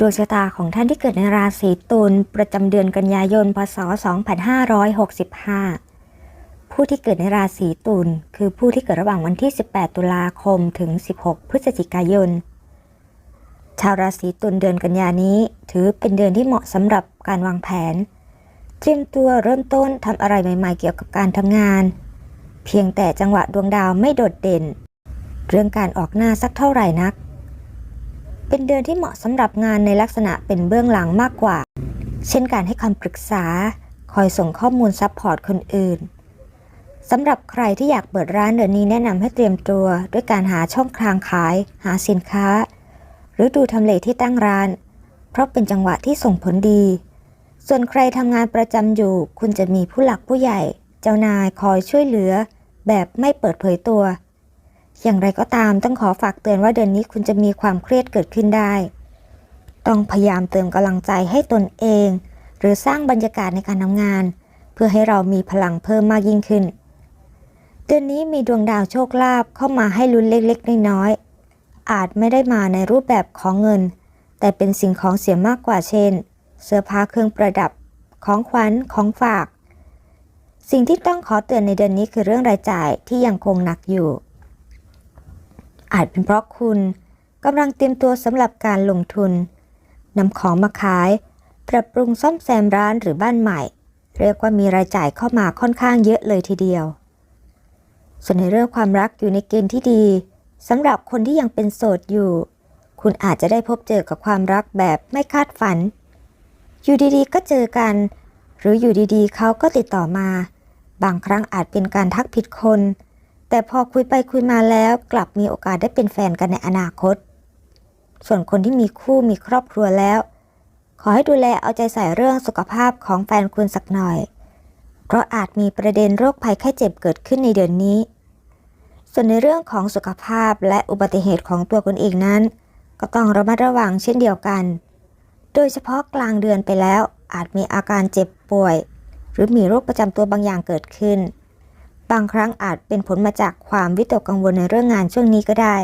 ดวงชะตาของท่านที่เกิดในราศีตุลประจำเดือนกันยายน พศ 2565 ผู้ที่เกิดในราศีตุลคือผู้ที่เกิดระหว่างวันที่ 18 ตุลาคมถึง 16 พฤศจิกายน ชาวราศีตุลเดือนกันยานี้ ถือเป็นเดือนที่เหมาะสำหรับการวางแผน เตรียมตัวเริ่มต้นทำอะไรใหม่ๆเกี่ยวกับการทำงาน เพียงแต่จังหวะดวงดาวไม่โดดเด่น เรื่องการออกหน้าสักเท่าไหร่นัก เป็นเดือนที่เหมาะสำหรับงานในลักษณะเป็นเบื้องหลังมากกว่า เช่นการให้คำปรึกษา คอยส่งข้อมูลซัพพอร์ตคนอื่นสำหรับใครที่อยากเปิดร้านเดือนนี้แนะนำให้เตรียมตัว ด้วยการหาช่องทางขาย หาสินค้า หรือดูทำเลที่ตั้งร้าน เพราะเป็นจังหวะที่ส่งผลดี ส่วนใครทำงานประจำอยู่ คุณจะมีผู้หลักผู้ใหญ่ เจ้านายคอยช่วยเหลือ แบบไม่เปิดเผยตัว อย่างไรก็ตามต้องขอฝากเตือนว่าเดือนนี้คุณจะมีความเครียดเกิดขึ้นได้ ต้องพยายามเติมกำลังใจให้ตนเอง หรือสร้างบรรยากาศในการทำงาน เพื่อให้เรามีพลังเพิ่มมากยิ่งขึ้น เดือนนี้มีดวงดาวโชคลาภเข้ามาให้ลุ้นเล็กๆน้อยๆอาจไม่ได้มาในรูปแบบของเงิน แต่เป็นสิ่งของเสียมากกว่าเช่น เสื้อผ้าเครื่องประดับของขวัญของฝาก สิ่งที่ต้องขอเตือนในเดือนนี้คือเรื่องรายจ่ายที่ยังคงหนักอยู่ อาจเป็นเพราะคุณกำลังเตรียมตัวสำหรับการลงทุนนำของมาขาย ปรับปรุงซ่อมแซมร้านหรือบ้านใหม่ เรียกว่ามีรายจ่ายเข้ามาค่อนข้างเยอะเลยทีเดียว ส่วนในเรื่องความรักอยู่ในเกณฑ์ที่ดีสำหรับคนที่ยังเป็นโสดอยู่ คุณอาจจะได้พบเจอกับความรักแบบไม่คาดฝัน อยู่ดีๆ ก็เจอกัน หรืออยู่ดีๆ เขาก็ติดต่อมา บางครั้งอาจเป็นการทักผิดคน แต่พอคุยไปคุยมาแล้วกลับมีโอกาสได้เป็นแฟนกันในอนาคต ส่วนคนที่มีคู่มีครอบครัวแล้ว ขอให้ดูแลเอาใจใส่เรื่องสุขภาพของแฟนคุณสักหน่อย เพราะอาจมีประเด็นโรคภัยไข้เจ็บเกิดขึ้นในเดือนนี้ ส่วนในเรื่องของสุขภาพและอุบัติเหตุของตัวคุณเองนั้น ก็ต้องระมัดระวังเช่นเดียวกัน โดยเฉพาะกลางเดือนไปแล้วอาจมีอาการเจ็บป่วย หรือมีโรคประจำตัวบางอย่างเกิดขึ้น บางครั้งอาจเป็นผลมาจากความวิตกกังวลในเรื่องงานช่วงนี้ก็ได้